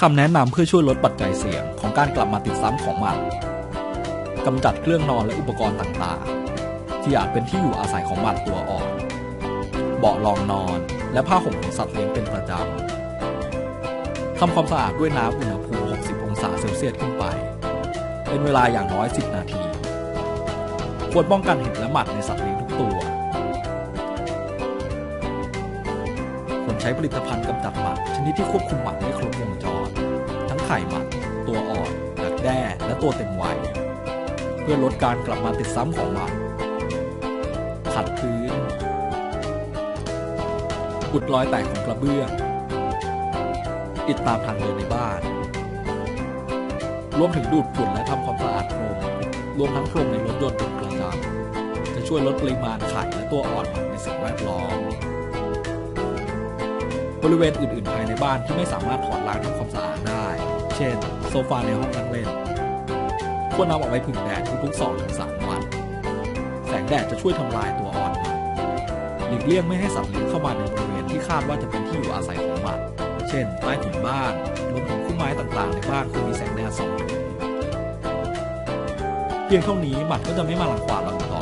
คำแนะนำเพื่อช่วยลดปัจจัยเสี่ยงของการกลับมาติดซ้ำของมันกำจัดเครื่องนอนและอุปกรณ์ต่างๆ ที่อาจเป็นที่อยู่อาศัยของมันตัวอ่อน เบาะรองนอนและผ้าห่มของสัตว์เลี้ยงเป็นประจำทำความสะอาดด้วยน้ำอุณหภูมิ 60 องศาเซลเซียสขึ้นไป เป็นเวลาอย่างน้อย 10 นาที ควรป้องกันเห็บและหมัดในสัตว์เลี้ยงทุกตัวควรใช้ผลิตภัณฑ์กำจัดหมัดชนิดที่ควบคุมหมัดได้ครบวงจร ข่หมัด ตัวอ่อนดักแด้ และตัวเต็มวัย เพื่อลดการกลับมาติดซ้ำของหมัดขัดพื้น อุดรอยแตกของกระเบื้อง ติดตามทางเดินในบ้าน รวมถึงดูดฝุ่นและทำความสะอาดพรมรวมทั้งพรมในรถยนต์เป็นประจำจะช่วยลดปริมาณไข่และตัวอ่อนในสิ่งแวดล้อมบริเวณอื่น ๆ ภายในบ้านที่ไม่สามารถถอดล้างทำความสะอาด เช่น โซฟาในห้องนั่งเล่น ควรนำออกไปผึ่งแดดทุกๆ2-3ถึงสามวัน แสงแดดจะช่วยทำลายตัวอ่อนมันหลีกเลี่ยงไม่ให้สัตว์เลี้ยงเข้ามาในบริเวณที่คาดว่าจะเป็นที่อยู่อาศัยของมัน เช่น ใต้ถุนบ้านรวมถึงคู่ไม้ต่างๆ ในบ้านควรมีแสงแดดส่องเพียงเท่านี้หมัดก็จะไม่มาหลังควานเราอีก